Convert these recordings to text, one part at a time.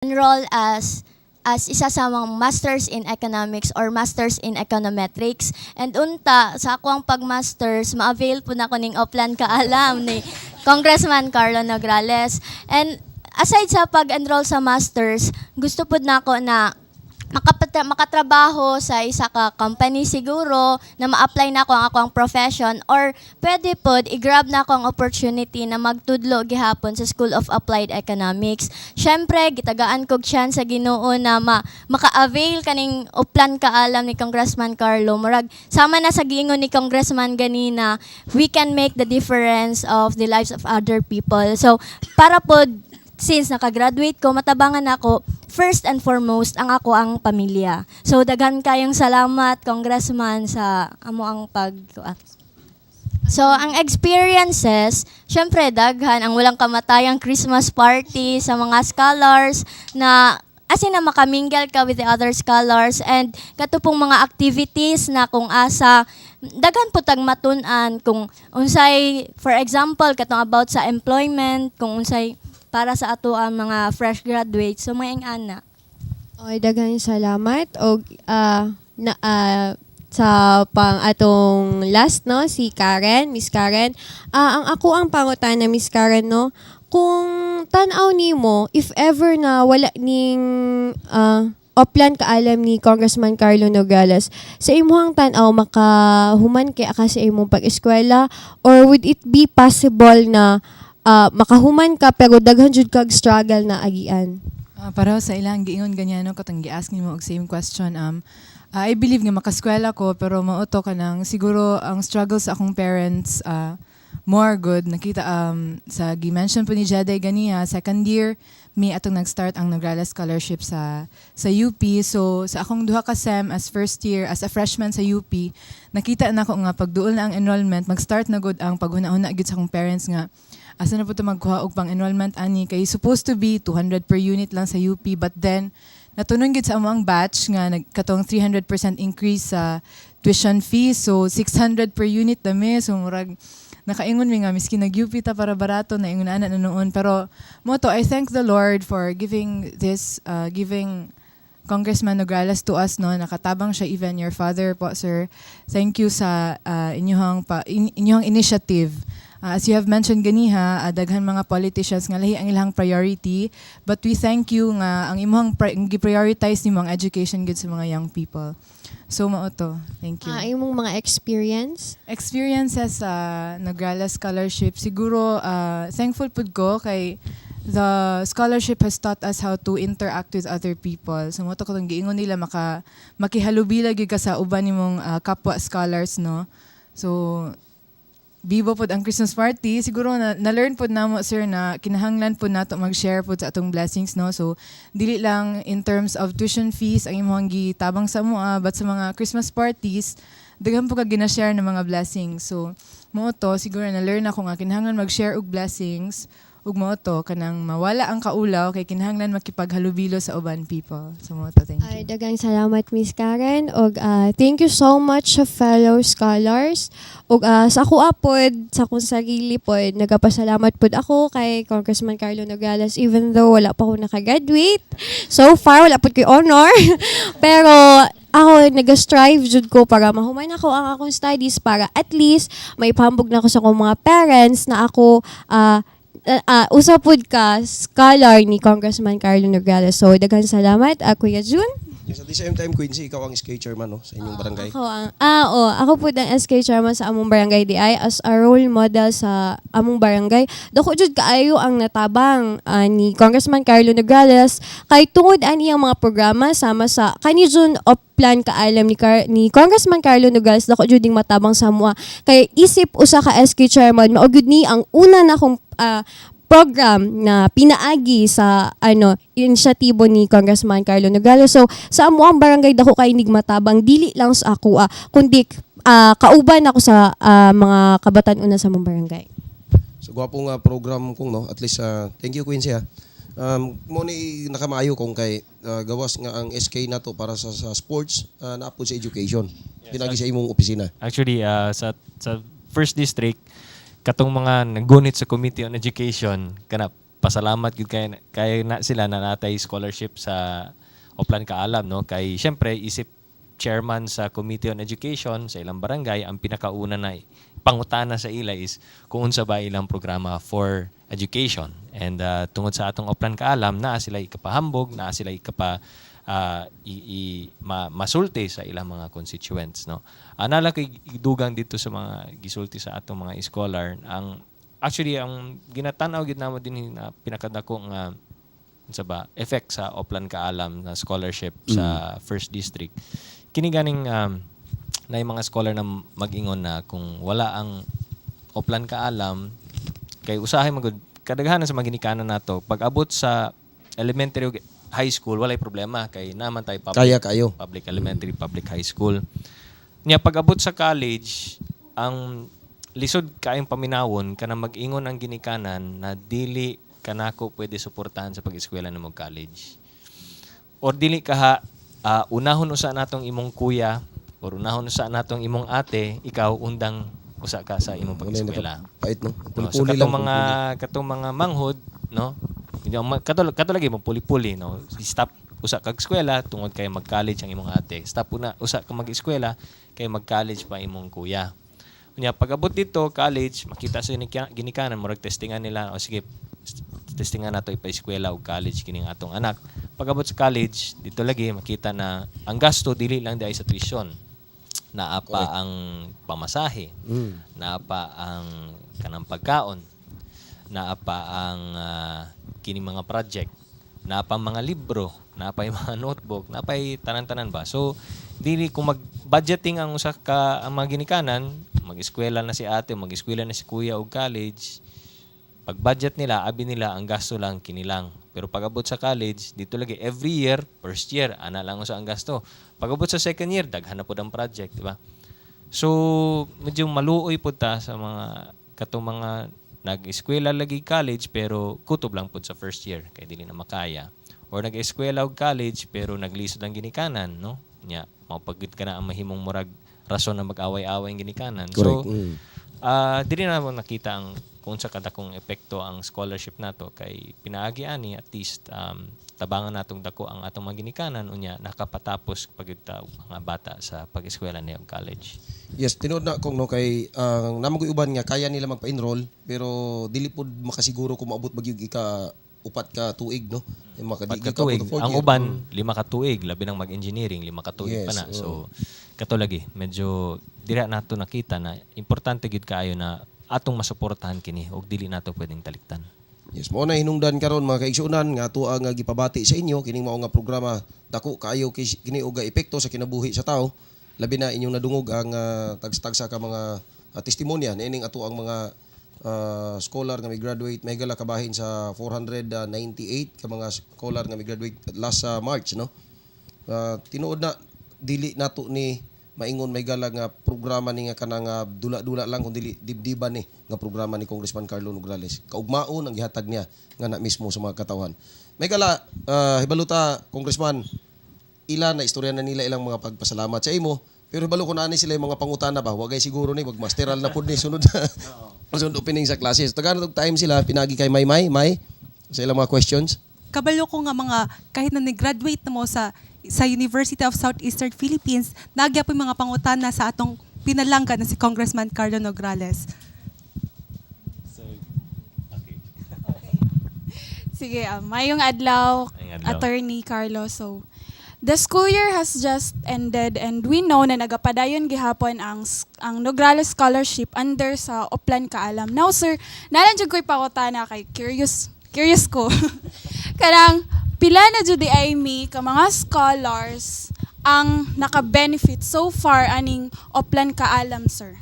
enroll as as isa sa mga masters in economics or masters in econometrics. And unta sa akong pag-masters ma-avail po na ko ning uplan kaalam ni Congressman Carlo Nograles. And aside sa pag-enroll sa masters gusto po na ako na makapata- makatrabaho sa isa ka company siguro na ma-apply na ko ang akong profession or pwede pod i-grab na ko ang opportunity na magtudlo gihapon sa School of Applied Economics. Syempre, gitagaan kog chance sa Ginoo na ma maka-avail kaning uplan kaalam ni Congressman Carlo. Murag sama na sa giingon ni Congressman ganina, we can make the difference of the lives of other people. So, para pod since nakagraduate ko, matabangan ako, first and foremost, ang ako ang pamilya. So, daghan kayong salamat, Congressman, sa amo ang pag... So, ang experiences, syempre, daghan, ang walang kamatayang Christmas party sa mga scholars na as in na makamingle ka with the other scholars and katupong mga activities na kung asa daghan po tag matun-an kung unsay for example katong about sa employment kung unsay para sa ato ang mga fresh graduates. So may ana. Oy, daghang salamat. Og ah, na ah, sa pang atong last no si Karen, Miss Karen. Ah, ang ako ang pangutana Miss Karen no, kung tan-aw nimo if ever na wala ning ah, oplan kaalam ni Congressman Carlo Nogales sa imuhang tan-aw makahuman kay aka sa imong pag-eskwela or would it be possible na ah, makahuman ka pero daghan jud kag struggle na agian? Ah, pareho sa ilang giingon ganyan no katong gi-ask nimo og same question um ah, I believe nga makaskwela ko pero mauto ka nang siguro ang struggle sa akong parents ah, more good nakita um sa gi-mention po ni Jeday ganiya second year me atong nag-start ang Nograles scholarship sa sa UP so sa akong duha ka sem as first year as a freshman sa UP nakita na ko nga pagduol na ang enrollment mag-start na gud ang paghuna-huna sa akong parents nga asa na po ito magkuha og pang enrollment? Ani kay supposed to be 200 per unit lang sa UP but then natunon gid sa amo ang batch nga nagkatong 300% increase sa tuition fee. So 600 per unit dami so murag nakaingon mi nga miski nag UP ta para barato na ingon ana na noon. Pero mo to I thank the Lord for giving this uh, giving Congressman Nograles to us no? Nakatabang siya even your father po sir. Thank you sa uh, inyong pa, in, inyong initiative Uh, as you have mentioned ganiha, uh, daghan mga politicians nga lahi ang ilang priority, but we thank you nga ang imong gi-prioritize nimo ang education gud sa mga young people. So mao to. Thank you. Ah, imong mga experience? Experiences sa Nograles Scholarship, siguro uh, thankful pud ko kay the scholarship has taught us how to interact with other people. So mo to katong giingon nila maka makihalubila gyud ka sa uban nimong uh, kapwa scholars no. So Bibo pod ang Christmas party. Siguro na, na-learn pod namo sir na kinahanglan pod nato mag-share pod sa atong blessings no. So dili lang in terms of tuition fees ang imong gitabang sa mo but sa mga Christmas parties daghan po ka gina-share ng mga blessings. So mo to siguro na-learn ako nga kinahanglan mag-share og blessings ug mo to kanang mawala ang kaulaw kay kinahanglan makipaghalubilo sa uban people. So mo to thank Ay, you. dagang salamat Miss Karen og ah, thank you so much sa fellow scholars og ah, sa ako apod sa akong sarili pod nagapasalamat pod ako kay Congressman Carlo Nogales even though wala pa ako nakagraduate so far wala pod koy honor pero ako nag-strive jud ko para mahuman ako ang akong studies para at least may pahambog na ako sa akong mga parents na ako ah uh, uh, usapod ka scholar ni Congressman Carlo Nogales. So, daghan salamat, uh, Kuya Jun. Yes, at the same time, Quincy, ikaw ang SK chairman no, sa inyong barangay. Ako ang, ah, oh, ako po ang SK chairman sa among barangay DI as a role model sa among barangay. Dako jud kaayo ang natabang ah, ni Congressman Carlo Nogales kay tungod ani ang mga programa sama sa kani Jun of plan kaalam ni Car- ni Congressman Carlo Nogales dako jud ding matabang sa mua kay isip usa ka SK chairman mao gud ni ang una na kong ah, program na pinaagi sa ano inisyatibo ni Congressman Carlo Nogales. So sa amo ang barangay dako kay inig matabang dili lang sa ako ah, kundi ah, kauban ako sa ah, mga kabatan una sa among barangay. So, gwapong nga program kong, no? At least, ah, thank you, Quincy, ha? Um, mo ni nakamayo kong kay ah, gawas nga ang SK nato para sa, sa sports uh, naapod sa education. Pinagi sa imong opisina. Actually, ah, sa sa first district, katong mga naggunit sa Committee on Education, kanap pasalamat gid kay kay na sila na natay scholarship sa Oplan Kaalam no? Kay syempre isip chairman sa Committee on Education sa ilang barangay ang pinakauna na pangutana sa ila is kung unsa ba ilang programa for education. And uh, tungod sa atong Oplan Kaalam naa sila ikapahambog naa sila ikapa uh, i, i- ma, masulti sa ilang mga constituents no? Anala kay dugang dito sa mga gisulti sa atong mga scholar ang actually ang ginatanaw gid namo din na pinakadako nga sa ba effect sa Oplan Kaalam na scholarship sa first district. Kini ganing um, na yung mga scholar na mag-ingon na kung wala ang Oplan Kaalam kay usahay magud kadaghanan sa mga ginikanan nato pag abot sa elementary high school walay problema kay naman tay public Kaya kayo. public elementary public high school nya pag abot sa college ang lisod kaayong paminawon kana mag-ingon ang ginikanan na dili kanako pwede suportahan sa pag-eskwela ng college or dili ka ha ah, unahon usa natong imong kuya or unahon usa natong imong ate ikaw undang usa ka sa imong pag-eskwela Pait, no? No, so katong mga katong mga manghod, no? Hindi ang katulog katulog mo puli-puli, no? Stop usa kag eskwela tungod kay mag-college ang imong ate. Stop una usa ka mag-eskwela kay mag-college pa imong kuya. Unya pag-abot dito college, makita sa ginika- ginikanan murag testingan nila o sige testingan nato ipa-eskwela o college kining atong anak. Pag-abot sa college, dito lagi makita na ang gasto dili lang di ay sa tuition. Naapa ang pamasahe, naapa ang kanang pagkaon, naapa ang ah, kining mga project, naapa ang mga libro, naapa yung mga notebook, naapa yung tanan-tanan ba. So, dili kung mag-budgeting ang usa ka ang mga ginikanan, mag-eskwela na si ate, mag-eskwela na si kuya o college, pag budget nila, abi nila ang gasto lang kinilang. Pero pag abot sa college, dito lagi every year, first year, ana lang sa ang gasto. Pag abot sa second year, daghan na po ang project, di ba? So, medyo maluoy po ta sa mga katong mga nag-eskwela lagi college pero kutob lang po sa first year kay dili na makaya. Or nag-eskwela og college pero naglisod ang ginikanan, no? Nya, mapagid ka na ang mahimong murag rason na mag-away-away ang ginikanan. Correct. So, Mm. Ah, dili na mo nakita ang kung sa kadakong epekto ang scholarship nato kay pinaagi ani at least um, tabangan natong dako ang atong mga ginikanan unya nakapatapos pagid ta mga bata sa pag-eskwela niyang college. Yes, tinuod na kung no kay ang namagoy uban nga kaya nila magpa-enroll pero dili pod makasiguro kung maabot bagyog ika upat ka tuig no. Yung makadi Pagka tuig, ang uban lima ka tuig labi nang mag-engineering lima ka tuig pa Yes, na. So kato lagi medyo dira nato nakita na importante gid kaayo na atong masuportahan kini og dili nato pwedeng taliktan. Yes, mo na hinungdan karon mga kaigsunan nga tuwa nga gipabati sa inyo kining mao nga programa dako kaayo kini og epekto sa kinabuhi sa tao. Labi na inyong nadungog ang uh, tagsa ka mga ah, testimonya niining ato ang mga ah, scholar nga may graduate may gala kabahin sa 498 ka mga scholar nga may graduate last sa March no. Ah, tinuod na dili nato ni maingon may gala nga programa ni nga kanang ah, dula-dula lang kun dili dibdiban ni nga programa ni Congressman Carlo Nograles. Kaugmaon ang gihatag niya nga na mismo sa mga katawhan. May gala ah, hibaluta Congressman ila na istorya na nila ilang mga pagpasalamat sa imo. Pero hibalo ko na ani sila yung mga pangutana ba, wagay siguro ni wagmasteral na pud ni sunod sunod opening sa classes. Tagaan og time sila pinagi kay May May, May sa ilang mga questions. kabalo ko nga mga kahit na nag-graduate na mo sa sa University of Southeastern Philippines, nagya po yung mga pangutana sa atong pinalangga na si Congressman Carlo Nograles. Sige, um, mayong adlaw, adlaw. Attorney Carlo. So, the school year has just ended and we know na nagapadayon gihapon ang ang Nograles Scholarship under sa Oplan Kaalam. Now, sir, nalan jud ko'y pakutana kay curious curious ko. Kanang pila na jud mi ka mga scholars ang naka-benefit so far aning Oplan Kaalam, sir.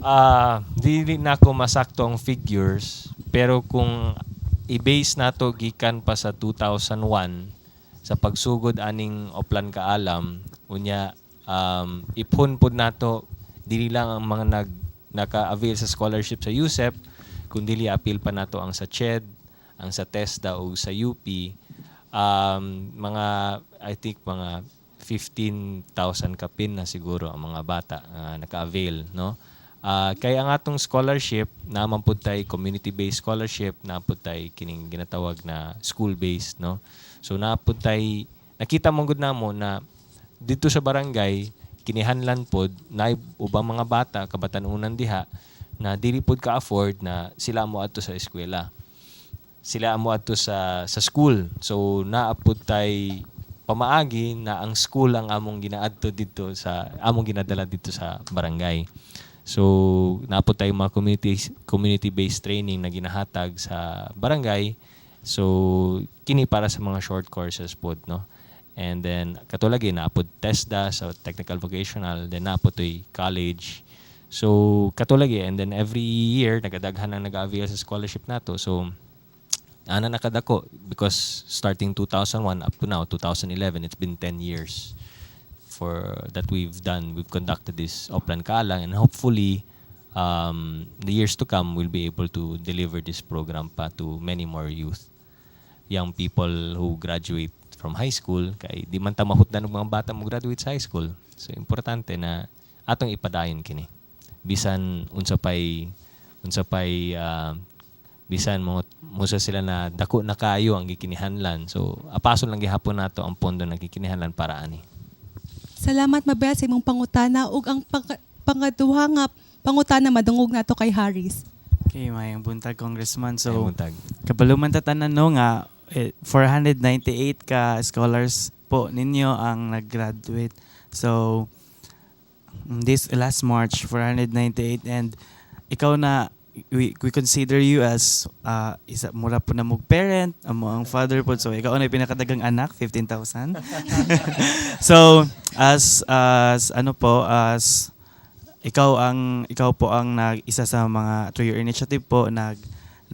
Ah, dili na ako masakto ang figures, pero kung i-base nato gikan pa sa 2001 sa pagsugod aning Oplan Kaalam, unya um, iphon pud nato dili lang ang mga nag naka-avail sa scholarship sa USEP, kundi appeal pa nato ang sa CHED, ang sa TESDA o sa UP. Um, mga I think mga 15,000 kapin na siguro ang mga bata na naka-avail, no? Ah, kaya ang atong scholarship naman pud tay community-based scholarship na pud tay kining ginatawag na school-based no so na pud tay nakita mong gud namo na dito sa barangay kinihanlan pod na ubang mga bata kabatanunan diha na dili pod ka afford na sila mo adto sa eskwela sila mo adto sa sa school so naapod tay pamaagi na ang school ang among ginaadto dito sa among ginadala dito sa barangay so naapod tay mga community community based training na ginahatag sa barangay so kini para sa mga short courses pod no And then, katulagi, naapod TESDA sa technical vocational, then naapod to'y college. So, katulagi, and then every year, nagadaghan ang nag-avail sa scholarship nato. So, ana nakadako because starting 2001 up to now 2011 it's been 10 years for that we've done we've conducted this Oplan Kaalang and hopefully um, the years to come we'll be able to deliver this program pa to many more youth. Young people who graduate from high school kay di man ta mahutdan og mga bata mo graduate sa high school. So importante na atong ipadayon kini. Bisan unsa pay unsa pay ah, bisan mo musa sila na dako na kayo ang gikinihanlan so apason lang gihapon nato ang pondo na gikinihanlan para ani Salamat mabel sa imong pangutana ug ang pang- pangaduha nga pangutana madungog nato kay Harris. Okay, mayang buntag congressman. so So, kabaluman tatanan no nga eh, 498 ka scholars po ninyo ang nag-graduate. So, mm, this last March 498 and ikaw na we, we consider you as uh, isa mura po na mong parent, amo ang father po. So ikaw na pinakadagang anak, 15,000. so as as ano po as ikaw ang ikaw po ang nag isa sa mga through your initiative po nag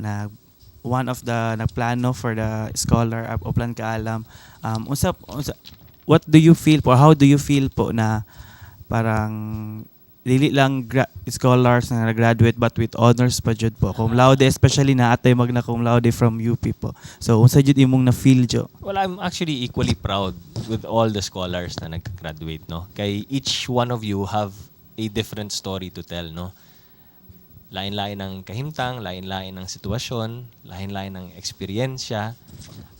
nag one of the nagplano for the scholar of Oplan Kaalam um unsa what do you feel po how do you feel po na parang dili lang gra- scholars na graduate but with honors pa jud po cum laude especially na atay magna cum laude from UP po so unsa jud imong na feel jo Well, I'm actually equally proud with all the scholars na nag-graduate, no? Kay each one of you have a different story to tell, no? Lain-lain ng kahimtang, lain-lain ng sitwasyon, lain-lain ng eksperyensya.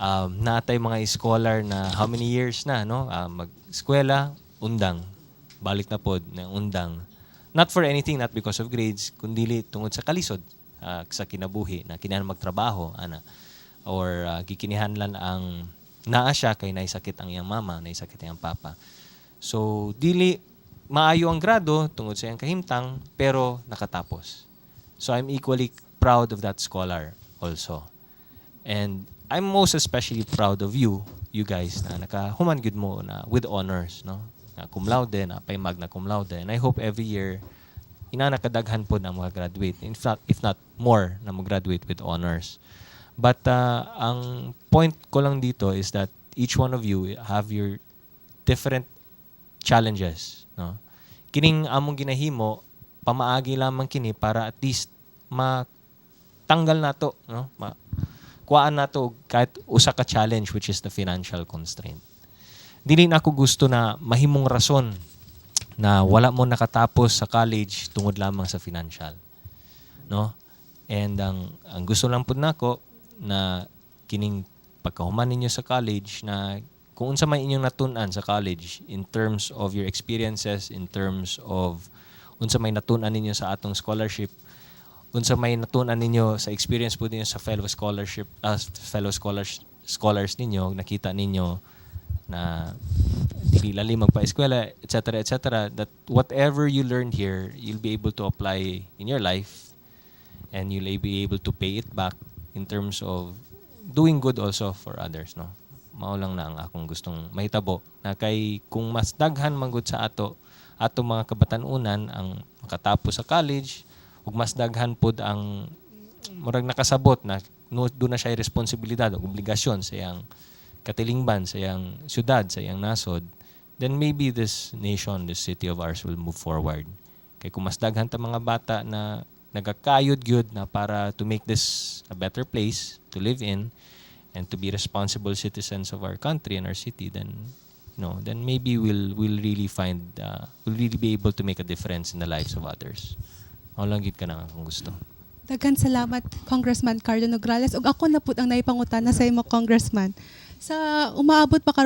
Um, natay mga scholar na how many years na, no? Ah, mag-eskwela, undang. Balik na pod na undang. Not for anything, not because of grades, kundi tungod sa kalisod, ah, sa kinabuhi, na kinahan magtrabaho, ana or uh, gikinihanlan ang naa siya kay naisakit ang iyang mama, naisakit ang iyang papa. So, dili maayo ang grado tungod sa iyang kahimtang, pero nakatapos. So, I'm equally proud of that scholar also. And I'm most especially proud of you, you guys, na nakahuman gud mo na with honors, no? Na cum laude, na pay magna cum laude. And I hope every year, ina nakadaghan po na mga graduate. In fact, if not more, na mo graduate with honors. But uh, ang point ko lang dito is that each one of you have your different challenges. No? Kining among ginahimo, pamaagi lamang kini para at least matanggal nato, no? Ma kuhaan nato og kahit usa ka challenge which is the financial constraint. Dili na ako gusto na mahimong rason na wala mo nakatapos sa college tungod lamang sa financial. No? And ang ang gusto lang pud nako na kining pagkahuman ninyo sa college na kung unsa may inyong natun-an sa college in terms of your experiences, in terms of unsa may natun-an ninyo sa atong scholarship, unsa may natun-an ninyo sa experience po ninyo sa fellow scholarship uh, fellow scholars scholars ninyo, nakita ninyo na dili lalim magpa-eskwela, etc. etc. that whatever you learned here, you'll be able to apply in your life and you'll be able to pay it back in terms of doing good also for others no mao lang na ang akong gustong mahitabo na kay kung mas daghan manggod sa ato ato mga kabatanunan ang makatapos sa college ug mas daghan pod ang murag nakasabot na no, doon na siya responsibilidad o obligasyon sa iyang katilingban sa iyang syudad sa iyang nasod then maybe this nation this city of ours will move forward kay kung mas daghan ta mga bata na nagakayod gyud na para to make this a better place to live in and to be responsible citizens of our country and our city then you know then maybe we'll we'll really find uh, we'll really be able to make a difference in the lives of others Mao lang gid ka na akong gusto. Daghan salamat Congressman Carlo Nograles ug ako na pud ang naipangutana sa imo Congressman. Sa umaabot pa karon